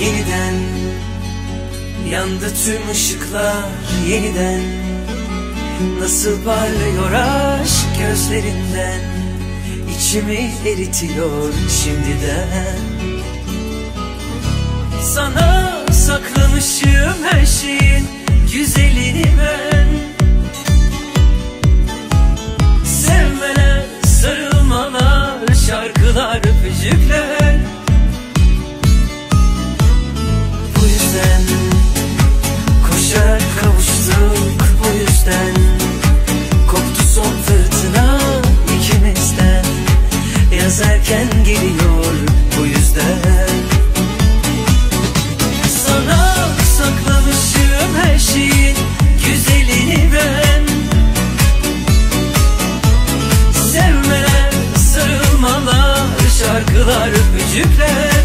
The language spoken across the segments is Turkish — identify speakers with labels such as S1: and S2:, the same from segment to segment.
S1: yeniden. Yandı tüm ışıklar yeniden. Nasıl parlıyor aşk gözlerinden? İçimi eritiyor şimdiden. Sana yüzükler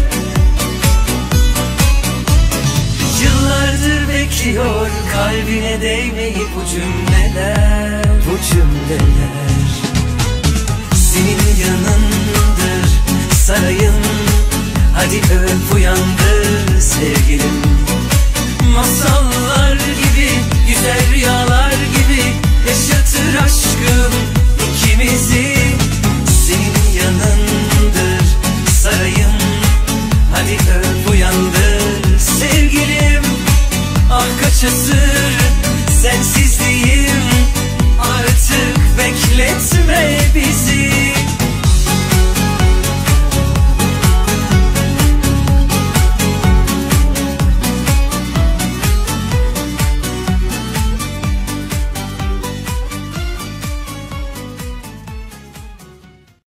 S1: Yıllardır bekliyor kalbine değmeyip bu cümleler. Bu parçası.